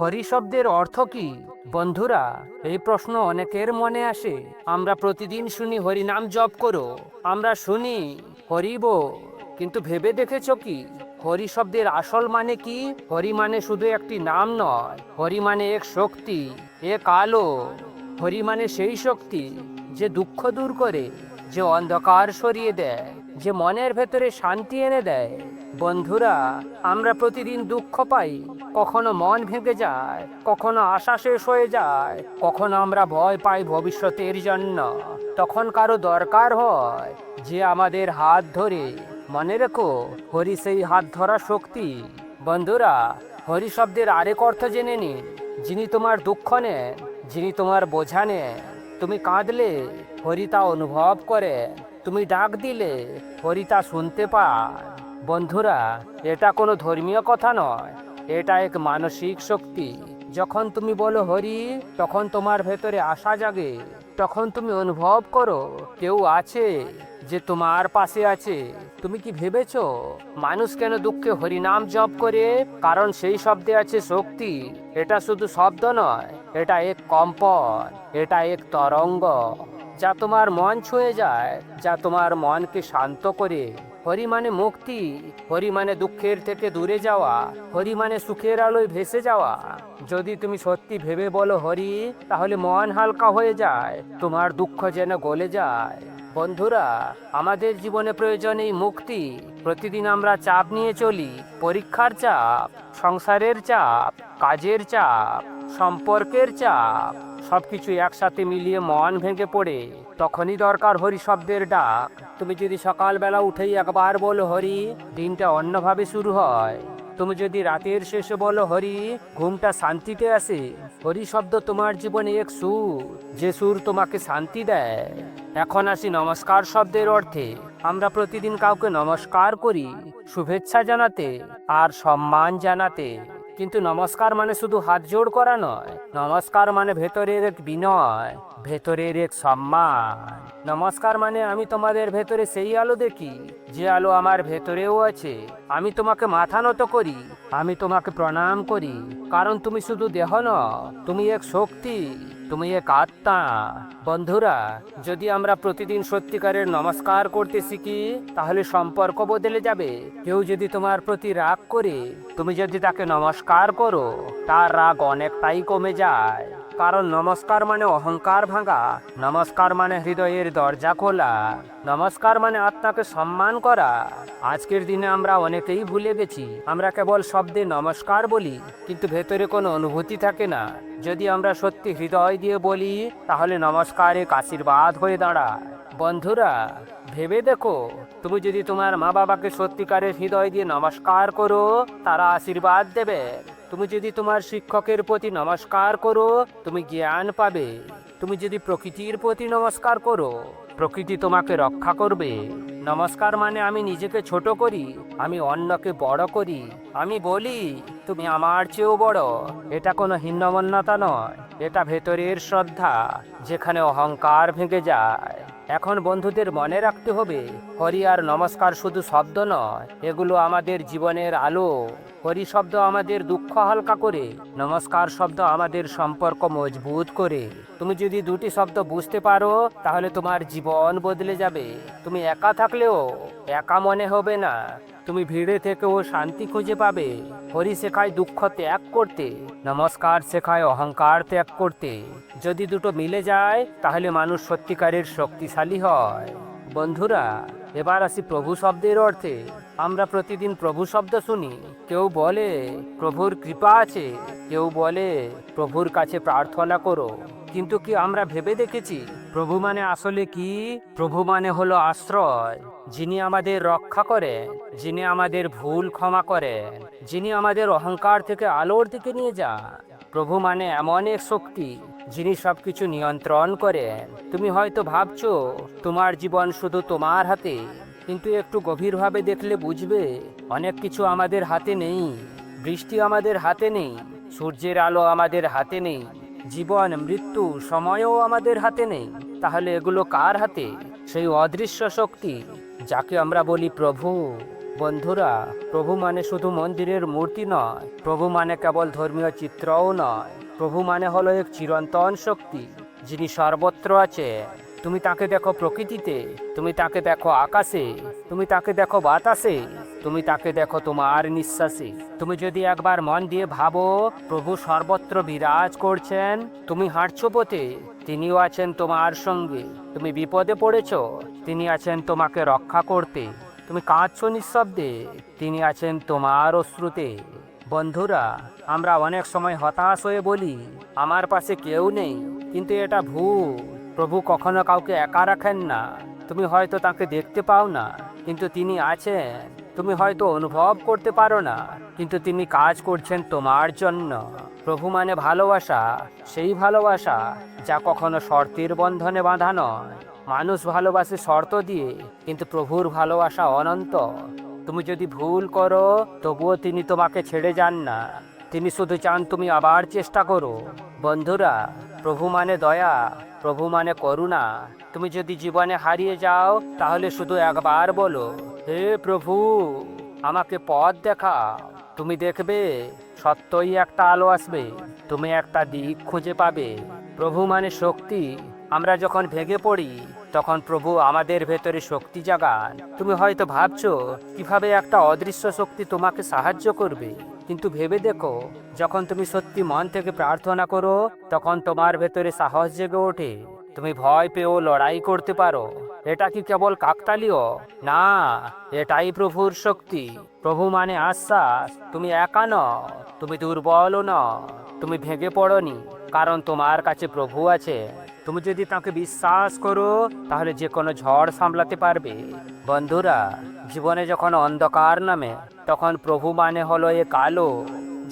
হরি শব্দের অর্থ কি? বন্ধুরা, এই প্রশ্ন অনেকের মনে আসে। আমরা প্রতিদিন শুনি হরি নাম জপ করো। আমরা শুনি হরিব কিন্তু ভেবে দেখেছ কি? হরি শব্দের আসল মানে কি? হরি মানে শুধু একটি নাম নয়। হরি মানে এক শক্তি, এক আলো। হরি মানে সেই শক্তি যে দুঃখ দূর করে, যে অন্ধকার সরিয়ে দেয়, যে মনের ভেতরে শান্তি এনে দেয়। বন্ধুরা, আমরা প্রতিদিন দুঃখ পাই। কখনো মন ভেঙে যায়, কখনো আশা শেষ হয়ে যায়, কখনো আমরা ভয় পাই ভবিষ্যতের জন্য। তখন কারও দরকার হয় যে আমাদের হাত ধরে। মনে রেখো, হরি সেই হাত ধরা শক্তি। বন্ধুরা, হরি শব্দের আরেক অর্থ জেনে নিন। যিনি তোমার দুঃখ নেন, যিনি তোমার বোঝা নেন। তুমি কাঁদলে, হরি তা অনুভব করে তুমি ডাক দিলে, হরি তা শুনতে পায়। বন্ধুরা, এটা কোনো ধর্মীয় কথা নয়। এটা এক মানসিক শক্তি। যখন তুমি বলো হরি, তখন তোমার ভেতরে আশা জাগে। তখন তুমি অনুভব করো, কেউ আছে যে তোমার পাশে আছে। তুমি কি ভেবেছ, মানুষ কেন দুঃখে হরিনাম জপ করে? কারণ সেই শব্দে আছে শক্তি। এটা শুধু শব্দ নয়, এটা এক কম্পন, এটা এক তরঙ্গ, যা তোমার মন ছুঁয়ে যায়, যা তোমার মনকে শান্ত করে। হরি মানে মুক্তি হরি মানে দুঃখের থেকে দূরে যাওয়া হরি মানে সুখের আলোয় ভেসে যাওয়া। যদি তুমি সত্যি ভেবে বলো হরি, তাহলে মন হালকা হয়ে যায়, তোমার দুঃখ যেন গলে যায়। বন্ধুরা, আমাদের জীবনে প্রয়োজন এই মুক্তি। প্রতিদিন আমরা চাপ নিয়ে চলি, পরীক্ষার চাপ, সংসারের চাপ, কাজের চাপ, সম্পর্কের চাপ। সবকিছু একসাথে মিলিয়ে মন ভেঙে পড়ে, তখনই দরকার হরি শব্দের ডাক। তুমি যদি সকালবেলা উঠেই একবার বলো হরি, দিনটা অন্যভাবে শুরু হয়। তুমি যদি রাতের শেষে বলো হরি, ঘুমটা শান্তিতে আসে। হরি শব্দ তোমার জীবনে এক সুর, যে সুর তোমাকে শান্তি দেয়। এখন আসি নমস্কার শব্দের অর্থে। আমরা প্রতিদিন কাউকে নমস্কার করি, শুভেচ্ছা জানাতে আর সম্মান জানাতে। কিন্তু নমস্কার মানে শুধু হাত জোড় করা নয়। নমস্কার মানে ভেতরের এক বিনয়, ভেতরের এক সম্মান। নমস্কার মানে আমি তোমাদের ভেতরে সেই আলো দেখি, যে আলো আমার ভেতরেও আছে। আমি তোমাকে মাথা নত করি, আমি তোমাকে প্রণাম করি। কারণ তুমি শুধু দেহ ন তুমি এক শক্তি। তুমি এক আত্মা বন্ধুরা, যদি আমরা প্রতিদিন সত্যিকারের নমস্কার করতে শিখি, তাহলে সম্পর্ক বদলে যাবে। কেউ যদি তোমার প্রতি রাগ করে, তুমি যদি তাকে নমস্কার করো, তার রাগ অনেকটাই কমে যায়। কারণ নমস্কার মানে অহংকার ভাঙা, নমস্কার মানে হৃদয়ের দরজা খোলা, নমস্কার মানে আত্মাকে সম্মান করা। আজকের দিনে আমরা অনেকেই ভুলে গেছি, আমরা কেবল শব্দে নমস্কার বলি, কিন্তু ভেতরে কোনো অনুভূতি থাকে না। যদি আমরা সত্যি হৃদয় দিয়ে বলি, তাহলে নমস্কার এক আশীর্বাদ হয়ে দাঁড়ায়। বন্ধুরা, ভেবে দেখো, তুমি যদি তোমার মা বাবাকে সত্যিকারের হৃদয় দিয়ে নমস্কার করো, তারা আশীর্বাদ দেবে। তুমি যদি তোমার শিক্ষকের প্রতি নমস্কার করো, তুমি জ্ঞান পাবে। তুমি যদি প্রকৃতির প্রতি নমস্কার করো, প্রকৃতি তোমাকে রক্ষা করবে। নমস্কার মানে আমি নিজেকে ছোট করি, আমি অন্যকে বড় করি। আমি বলি, তুমি আমার চেয়েও বড়। এটা কোনো হিন্নমন্যতা নয়, এটা ভেতরের শ্রদ্ধা, যেখানে অহংকার ভেঙে যায়। এখন বন্ধুদের মনে রাখতে হবে, হরি আর নমস্কার শুধু শব্দ নয়, এগুলো আমাদের জীবনের আলো। হরি শব্দ আমাদের দুঃখ হালকা করে, নমস্কার শব্দ আমাদের সম্পর্ক মজবুত করে। তুমি যদি দুটি শব্দ বুঝতে পারো, তাহলে তোমার জীবন বদলে যাবে। তুমি একা থাকলেও একা মনে হবে না। তুমি ভিড়ে থেকেও শান্তি খুঁজে পাবে। হরি শেখায় দুঃখ ত্যাগ করতে, নমস্কার শেখায় অহংকার ত্যাগ করতে। যদি দুটো মিলে যায়, তাহলে মানুষ সত্যিকারের শক্তিশালী হয়। বন্ধুরা, এবার আসি প্রভু শব্দের অর্থে। আমরা প্রতিদিন প্রভু শব্দ শুনি। কেউ বলে, প্রভুর কৃপা আছে। কেউ বলে, প্রভুর কাছে প্রার্থনা করো। কিন্তু কি আমরা ভেবে দেখেছি? প্রভু মানে আসলে কি? প্রভু মানে হলো আশ্রয়। যিনি আমাদের রক্ষা করেন যিনি আমাদের ভুল ক্ষমা করে, যিনি আমাদের অহংকার থেকে আলোর দিকে নিয়ে যান। প্রভু মানে এমন এক শক্তি যিনি সবকিছু নিয়ন্ত্রণ করেন তুমি হয়তো ভাবছ, তোমার জীবন শুধু তোমার হাতে, কিন্তু একটু গভীরভাবে দেখলে বুঝবে, অনেক কিছু আমাদের হাতে নেই। বৃষ্টি আমাদের হাতে নেই, সূর্যের আলো আমাদের হাতে নেই, জীবন, মৃত্যু, সময়ও আমাদের হাতে নেই। তাহলে এগুলো কার হাতে? সেই অদৃশ্য শক্তি। যাকে আমরা বলি প্রভু। বন্ধুরা, প্রভু মানে শুধু মন্দিরের মূর্তি নয়। প্রভু মানে কেবল ধর্মীয় চিত্রও নয়। প্রভু মানে হলো এক চিরন্তন শক্তি, যিনি সর্বত্র আছে। তুমি তাকে দেখো প্রকৃতিতে, তুমি তাকে দেখো আকাশে, তুমি তাকে দেখো বাতাসে, তুমি তাকে দেখো তোমার নিঃশ্বাসে। তুমি যদি একবার মন দিয়ে ভাবো, প্রভু সর্বত্র বিরাজ করছেন, তুমি হাঁটছো পথে তিনিও আছেন তোমার সঙ্গে। তুমি বিপদে পড়েছ, তিনি আছেন তোমাকে রক্ষা করতে। তুমি কাঁদছো নিঃশব্দে, তিনি আছেন তোমার অশ্রুতে। বন্ধুরা, আমরা অনেক সময় হতাশ হয়ে বলি, আমার পাশে কেউ নেই, কিন্তু এটা ভুল। প্রভু কখনো কাউকে একা রাখেন না। তুমি হয়তো তাকে দেখতে পাও না, কিন্তু তিনি আছেন তুমি হয়তো অনুভব করতে পারো না, কিন্তু তিনি কাজ করছেন তোমার জন্য। প্রভু মানে ভালোবাসা, সেই ভালোবাসা যা কখনো শর্তের বন্ধনে বাঁধা নয়। মানুষ ভালোবাসে শর্ত দিয়ে, কিন্তু প্রভুর ভালোবাসা অনন্ত। তুমি যদি ভুল করো, তবুও তিনি তোমাকে ছেড়ে যান না। তিনি শুধু চান তুমি আবার চেষ্টা করো। বন্ধুরা, প্রভু মানে দয়া, প্রভু মানে করুণা। তুমি যদি জীবনে হারিয়ে যাও, তাহলে শুধু একবার বলো। হে প্রভু, আমাকে পথ দেখা তুমি দেখবে, সত্যই একটা আলো আসবে। তুমি একটা দিক খুঁজে পাবে। প্রভু মানে শক্তি। আমরা যখন ভেঙে পড়ি, তখন প্রভু আমাদের ভেতরে শক্তি জাগান। তুমি হয়তো ভাবছ, কীভাবে একটা অদৃশ্য শক্তি তোমাকে সাহায্য করবে? কিন্তু ভেবে দেখো, যখন তুমি সত্যি মন থেকে প্রার্থনা করো, তখন তোমার ভেতরে সাহস জেগে ওঠে। তুমি ভয় পেয়েও লড়াই করতে পারো। এটা কি কেবল কাকতালীয়? না, এটাই প্রভুর শক্তি। প্রভু মানে আশ্বাস। তুমি একা ন তুমি দুর্বলও নও, তুমি ভেঙে পড়নি, কারণ তোমার কাছে প্রভু আছে। তুমি যদি তাকে বিশ্বাস করো, তাহলে যে কোনো ঝড় সামলাতে পারবে। বন্ধুরা, জীবনে যখন অন্ধকার নামে, তখন প্রভু মানে হলো এ কালো,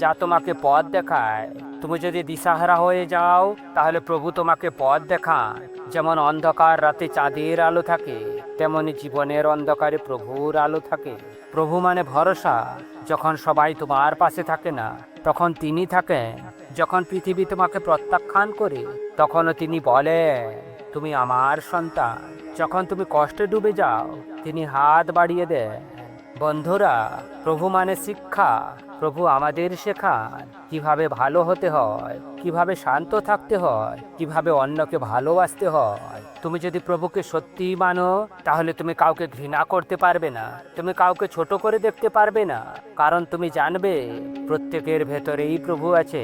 যা তোমাকে পথ দেখায়। তুমি যদি দিশাহারা হয়ে যাও, তাহলে প্রভু তোমাকে পথ দেখান। যেমন অন্ধকার রাতে চাঁদের আলো থাকে, তেমনি জীবনের অন্ধকারে প্রভুর আলো থাকে। প্রভু মানে ভরসা। যখন সবাই তোমার পাশে থাকে না, তখন তিনি থাকেন। যখন পৃথিবী তোমাকে প্রত্যাখ্যান করে, তখনও তিনি বলেন, তুমি আমার সন্তান। যখন তুমি কষ্টে ডুবে যাও, তিনি হাত বাড়িয়ে দেন, বন্ধুরা, প্রভু মানে শিক্ষা। প্রভু আমাদের শেখান, কীভাবে ভালো হতে হয়, কীভাবে শান্ত থাকতে হয়, কীভাবে অন্যকে ভালোবাসতে হয়। তুমি যদি প্রভুকে সত্যি মানো, তাহলে তুমি কাউকে ঘৃণা করতে পারবে না, তুমি কাউকে ছোট করে দেখতে পারবে না। কারণ তুমি জানবে, প্রত্যেকের ভেতরেই প্রভু আছে,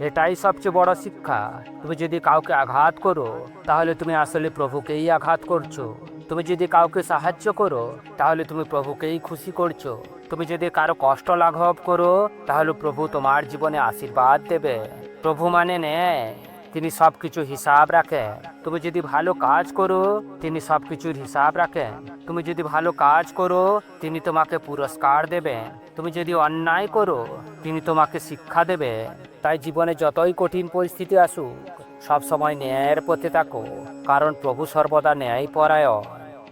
এটাই সবচেয়ে বড় শিক্ষা। তুমি যদি কাউকে আঘাত করো, তাহলে তুমি আসলে প্রভুকেই আঘাত করছ। তুমি যদি কাউকে সাহায্য করো, তাহলে তুমি প্রভুকেই খুশি করছ। তুমি যদি কারও কষ্ট লাঘব করো, তাহলে প্রভু তোমার জীবনে আশীর্বাদ দেবে। প্রভু মানে নেয় তিনি সব কিছু হিসাব রাখে তুমি যদি ভালো কাজ করো, তিনি সব কিছুর হিসাব রাখেন। তুমি যদি ভালো কাজ করো, তিনি তোমাকে পুরস্কার দেবে তুমি যদি অন্যায় করো, তিনি তোমাকে শিক্ষা দেবে তাই জীবনে যতই কঠিন পরিস্থিতি আসুক সব সময় ন্যায়ের পথে থাকো। কারণ প্রভু সর্বদা ন্যায় পরায়ণ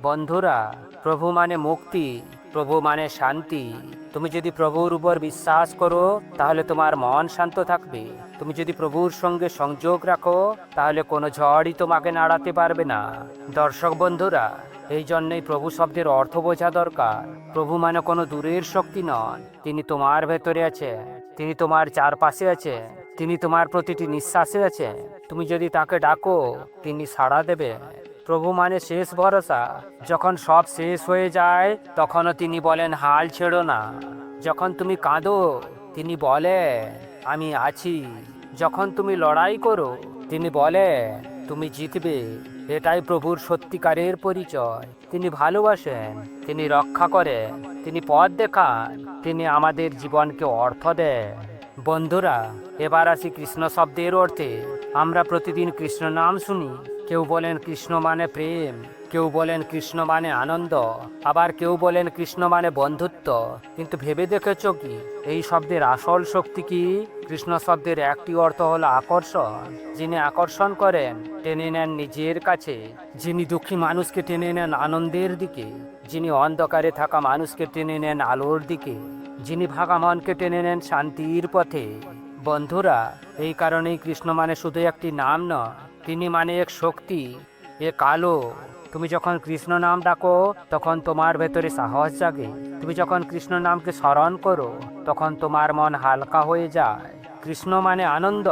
বন্ধুরা, প্রভু মানে মুক্তি, প্রভু মানে শান্তি। তুমি যদি প্রভুর উপর বিশ্বাস করো, তাহলে তোমার মন শান্ত থাকবে। তুমি যদি প্রভুর সঙ্গে সংযোগ রাখো, তাহলে কোনো ঝড়ই তোমাকে নাড়াতে পারবে না। দর্শক বন্ধুরা, এই জন্যই প্রভু শব্দের অর্থ বোঝা দরকার। প্রভু মানে কোনো দূরের শক্তি নন। তিনি তোমার ভেতরে আছে তিনি তোমার চারপাশে আছে তিনি তোমার প্রতিটি নিঃশ্বাসে আছে তুমি যদি তাকে ডাকো, তিনি সাড়া দেবে প্রভু মানে শেষ ভরসা। যখন সব শেষ হয়ে যায়, তখনও তিনি বলেন, হাল ছেড়ো না। যখন তুমি কাঁদো, তিনি বলেন, আমি আছি। যখন তুমি লড়াই করো, তিনি বলেন, তুমি জিতবে। এটাই প্রভুর সত্যিকারের পরিচয়। তিনি ভালোবাসেন, তিনি রক্ষা করেন, তিনি পথ দেখান, তিনি আমাদের জীবনকে অর্থ দেন। বন্ধুরা, এবার আসি কৃষ্ণ শব্দের অর্থে। আমরা প্রতিদিন কৃষ্ণ নাম শুনি। কেউ বলেন কৃষ্ণ মানে প্রেম, কেউ বলেন কৃষ্ণ মানে আনন্দ, আবার কেউ বলেন কৃষ্ণ মানে বন্ধুত্ব। কিন্তু ভেবে দেখেছ কি, এই শব্দের আসল শক্তি কি? কৃষ্ণ শব্দের একটি অর্থ হলো আকর্ষণ। যিনি আকর্ষণ করেন, টেনে নেন নিজের কাছে। যিনি দুঃখী মানুষকে টেনে নেন আনন্দের দিকে। যিনি অন্ধকারে থাকা মানুষকে টেনে নেন আলোর দিকে। যিনি ভাগা মনকে টেনে নেন শান্তির পথে। বন্ধুরা, এই কারণেই কৃষ্ণ মানে শুধু একটি নাম নয় তিনি মানে এক শক্তি, এ কালো। তুমি যখন কৃষ্ণ নাম ডাকো, তখন তোমার ভেতরে সাহস জাগে। তুমি যখন কৃষ্ণ নামকে স্মরণ করো, তখন তোমার মন হালকা হয়ে যায়। কৃষ্ণ মানে আনন্দ।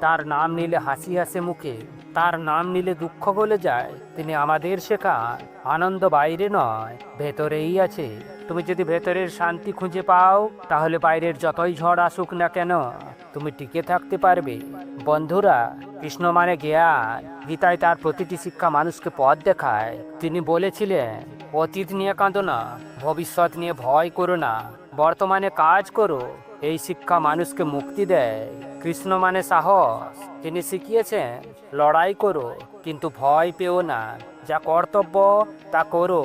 তার নাম নিলে হাসি হাসে মুখে। তার নাম নিলে দুঃখ গলে যায়। তিনি আমাদের শেখান, আনন্দ বাইরে নয়, ভেতরেই আছে। তুমি যদি ভেতরের শান্তি খুঁজে পাও, তাহলে বাইরের যতই ঝড় আসুক না কেন তুমি টিকে থাকতে পারবে। বন্ধুরা, কৃষ্ণ মানে জ্ঞান। গীতায় তার প্রতিটি শিক্ষা মানুষকে পথ দেখায়। তিনি বলেছিলেন, অতীত নিয়ে কাঁদো না, ভবিষ্যৎ নিয়ে ভয় করো না, বর্তমানে কাজ করো। এই শিক্ষা মানুষকে মুক্তি দেয়। কৃষ্ণ মানে সাহস। তিনি শিখিয়েছেন, লড়াই করো, কিন্তু ভয় পেও না। যা কর্তব্য, তা করো।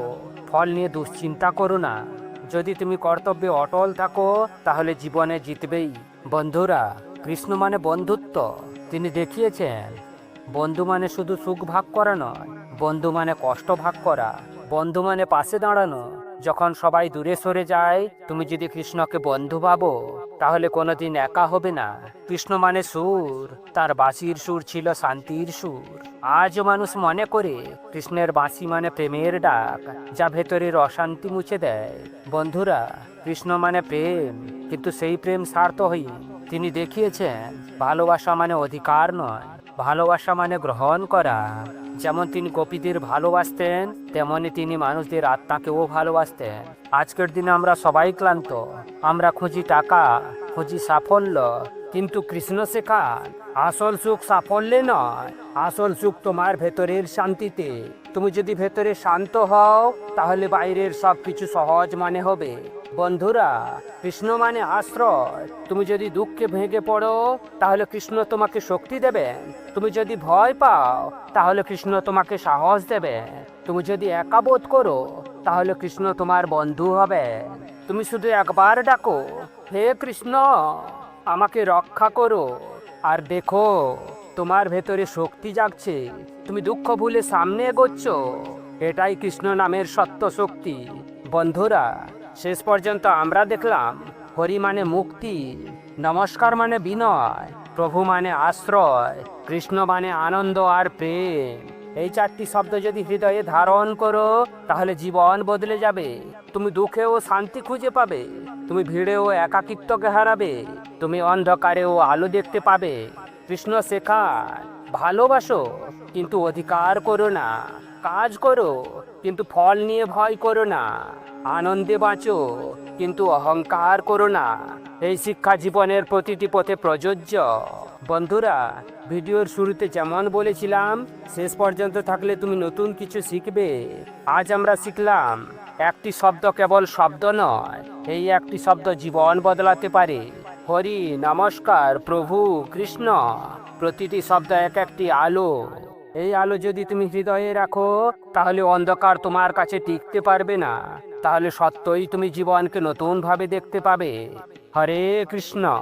ফল নিয়ে দুশ্চিন্তা করো না। যদি তুমি কর্তব্যে অটল থাকো, তাহলে জীবনে জিতবেই। বন্ধুরা, কৃষ্ণ মানে বন্ধুত্ব। তিনি দেখিয়েছেন, বন্ধু মানে শুধু সুখ ভাগ করা নয়, বন্ধু মানে কষ্ট ভাগ করা, বন্ধু মানে পাশে দাঁড়ানো। যখন সবাই দূরে সরে যায়, তুমি যদি কৃষ্ণকে বন্ধু ভাবো, তাহলে কোনোদিন একা হবে না। কৃষ্ণ মানে সুর, তার বাঁশির সুর ছিল শান্তির সুর। আজও মানুষ মনে করে, কৃষ্ণের বাঁশি মানে প্রেমের ডাক, যা ভেতরের অশান্তি মুছে দেয়। বন্ধুরা, কৃষ্ণ মানে প্রেম, কিন্তু সেই প্রেম স্বার্থহীন তিনি দেখিয়েছেন, ভালোবাসা মানে অধিকার নয়, ভালোবাসা মানে গ্রহণ করা। যেমন তিনি গোপীদের ভালোবাসতেন, তেমনি তিনি মানুষদের আত্মাকেও ভালোবাসতেন। আজকের দিনে আমরা সবাই ক্লান্ত। আমরা খুঁজি টাকা, খুঁজি সাফল্য, কিন্তু কৃষ্ণ শেখান, আসল সুখ সাফল্যে নয়। আসল সুখ তোমার ভেতরের শান্তিতে। তুমি যদি ভেতরে শান্ত হও, তাহলে বাইরের সব কিছু সহজ মানে হবে। বন্ধুরা, কৃষ্ণ মানে আশ্রয়। তুমি যদি দুঃখে ভেঙে পড়ো, তাহলে কৃষ্ণ তোমাকে শক্তি দেবেন। তুমি যদি ভয় পাও, তাহলে কৃষ্ণ তোমাকে সাহস দেবে তুমি যদি একা বোধ করো, তাহলে কৃষ্ণ তোমার বন্ধু হবে। তুমি শুধু একবার ডাকো, হে কৃষ্ণ, আমাকে রক্ষা করো। আর দেখো তোমার ভেতরে শক্তি জাগছে। তুমি দুঃখ ভুলে সামনে এগোচ্ছ। এটাই কৃষ্ণ নামের সত্য শক্তি। বন্ধুরা, শেষ পর্যন্ত আমরা দেখলাম, হরি মানে মুক্তি, নমস্কার মানে বিনয়, প্রভু মানে আশ্রয়, কৃষ্ণ মানে আনন্দ আর প্রেম। এই চারটি শব্দ যদি হৃদয়ে ধারণ করো, তাহলে জীবন বদলে যাবে। তুমি দুঃখে ও শান্তি খুঁজে পাবে। তুমি ভিড়েও একাকিত্বকে হারাবে। তুমি অন্ধকারেও আলো দেখতে পাবে। কৃষ্ণ শেখায়, ভালোবাসো, কিন্তু অধিকার করো না। কাজ করো, কিন্তু ফল নিয়ে ভয় করো না। আনন্দে বাঁচো, কিন্তু অহংকার করো না। এই শিক্ষা জীবনের প্রতিটি পথে প্রযোজ্য। বন্ধুরা, ভিডিওর শুরুতে যেমন বলেছিলাম, শেষ পর্যন্ত থাকলে তুমি নতুন কিছু শিখবে। আজ আমরা শিখলাম, একটি শব্দ কেবল শব্দ নয়, এই একটি শব্দ জীবন বদলাতে পারে। হরি নমস্কার, প্রভু কৃষ্ণ। প্রতিটি শব্দ এক একটি আলো। এই আলো যদি তুমি হৃদয়ে রাখো, তাহলে অন্ধকার তোমার কাছে টিকতে পারবে না। তাহলে সত্যই তুমি জীবনকে নতুনভাবে দেখতে পাবে। হরে কৃষ্ণ।